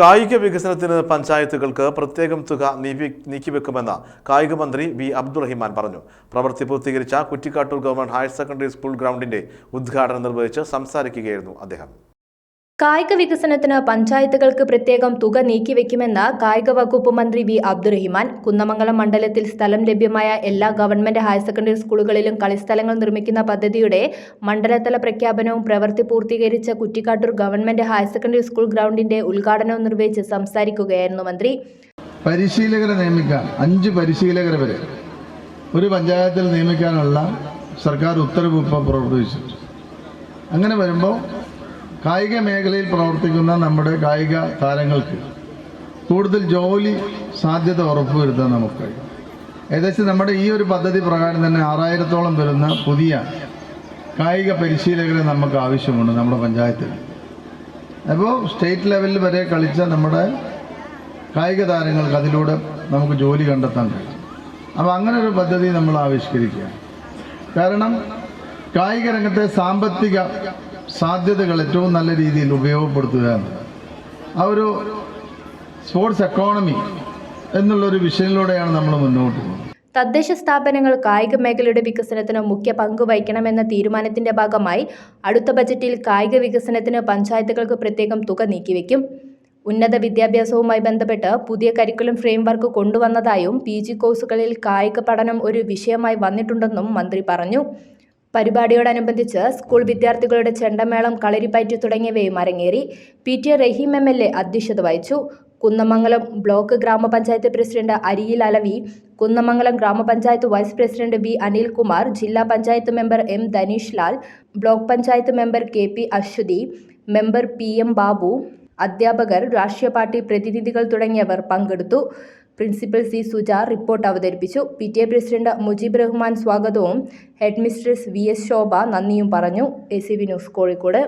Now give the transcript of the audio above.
കായിക വികസനത്തിന് പഞ്ചായത്തുകൾക്ക് പ്രത്യേകം തുക നീക്കിവെക്കുമെന്ന് കായിക മന്ത്രി വി അബ്ദുറഹിമാൻ പറഞ്ഞു. പ്രവൃത്തി പൂർത്തീകരിച്ച Kuttikkattoor government higher secondary school ഗ്രൗണ്ടിന്റെ ഉദ്ഘാടനം നിർവഹിച്ച് സംസാരിക്കുകയായിരുന്നു അദ്ദേഹം. കായിക വികസനത്തിന് പഞ്ചായത്തുകൾക്ക് പ്രത്യേകം തുക നീക്കിവെക്കുമെന്ന് കായിക വകുപ്പ് മന്ത്രി വി അബ്ദുറഹിമാൻ കുന്നമംഗലം മണ്ഡലത്തിൽ സ്ഥലം ലഭ്യമായ എല്ലാ ഗവൺമെന്റ് ഹയർ സെക്കൻഡറി സ്കൂളുകളിലും കളിസ്ഥലങ്ങൾ നിർമ്മിക്കുന്ന പദ്ധതിയുടെ മണ്ഡലതല പ്രഖ്യാപനവും പ്രവൃത്തി പൂർത്തീകരിച്ച Kuttikkattoor government higher secondary school ഗ്രൗണ്ടിന്റെ ഉദ്ഘാടനവും നിർവഹിച്ച് സംസാരിക്കുകയായിരുന്നു മന്ത്രി. പരിശീലകരെ നിയമിക്കാൻ അഞ്ച് പരിശീലകരെ വരെ ഒരു പഞ്ചായത്തിൽ നിയമിക്കാനുള്ള സർക്കാർ ഉത്തരവ് പുറപ്പെടുവിച്ചു അങ്ങനെ വരുമ്പോൾ കായിക മേഖലയിൽ പ്രവർത്തിക്കുന്ന നമ്മുടെ കായിക താരങ്ങൾക്ക് കൂടുതൽ ജോലി സാധ്യത ഉറപ്പുവരുത്താൻ നമുക്ക് ഏകദേശം നമ്മുടെ ഈ ഒരു പദ്ധതി പ്രകാരം തന്നെ ആറായിരത്തോളം വരുന്ന പുതിയ കായിക പരിശീലകരെ നമുക്ക് ആവശ്യമുണ്ട് നമ്മുടെ പഞ്ചായത്തിൽ. അപ്പോൾ സ്റ്റേറ്റ് ലെവലിൽ വരെ കളിച്ച നമ്മുടെ കായിക താരങ്ങൾക്ക് അതിലൂടെ നമുക്ക് ജോലി കണ്ടെത്താൻ കഴിയും. അപ്പോൾ അങ്ങനെ ഒരു പദ്ധതി നമ്മൾ ആവിഷ്കരിക്കുക കാരണം കായിക രംഗത്തെ സാമ്പത്തിക സാധ്യതകൾ ഏറ്റവും നല്ല രീതിയിൽ ഉപയോഗപ്പെടുത്തുക ആ ഒരു സ്പോർട്സ് എക്കോണമി എന്നുള്ളൊരു വിഷയത്തിലൂടെയാണ് നമ്മൾ മുന്നോട്ട് പോകുന്നത്. തദ്ദേശ സ്ഥാപനങ്ങൾ കായിക മേഖലയുടെ വികസനത്തിന് മുഖ്യ പങ്ക് വഹിക്കണമെന്ന തീരുമാനത്തിന്റെ ഭാഗമായി അടുത്ത ബജറ്റിൽ കായിക വികസനത്തിന് പഞ്ചായത്തുകൾക്ക് പ്രത്യേകം തുക നീക്കിവെക്കും. ഉന്നത വിദ്യാഭ്യാസവുമായി ബന്ധപ്പെട്ട് പുതിയ കരിക്കുലം ഫ്രെയിംവർക്ക് കൊണ്ടുവന്നതായും പി കോഴ്സുകളിൽ കായിക പഠനം ഒരു വിഷയമായി വന്നിട്ടുണ്ടെന്നും മന്ത്രി പറഞ്ഞു. പരിപാടിയോടനുബന്ധിച്ച് സ്കൂൾ വിദ്യാർത്ഥികളുടെ ചെണ്ടമേളം കളരിപ്പയറ്റ് തുടങ്ങിയവയും അരങ്ങേറി P T Rahim M L A അധ്യക്ഷത വഹിച്ചു. കുന്നമംഗലം ബ്ലോക്ക് ഗ്രാമപഞ്ചായത്ത് പ്രസിഡന്റ് അരിയിൽ അലവി കുന്നമംഗലം ഗ്രാമപഞ്ചായത്ത് വൈസ് പ്രസിഡന്റ് വി അനിൽകുമാർ ജില്ലാ panchayat member M Dhaneesh Lal block panchayat member K P Aswathi member P M Babu അധ്യാപകർ രാഷ്ട്രീയ പാർട്ടി പ്രതിനിധികൾ തുടങ്ങിയവർ പങ്കെടുത്തു. പ്രിൻസിപ്പൽ സി സുജ റിപ്പോർട്ട് അവതരിപ്പിച്ചു. P T A president Mujeeb Rahman സ്വാഗതവും head mistress V S Shobha നന്ദിയും പറഞ്ഞു. A C V news Kozhikode.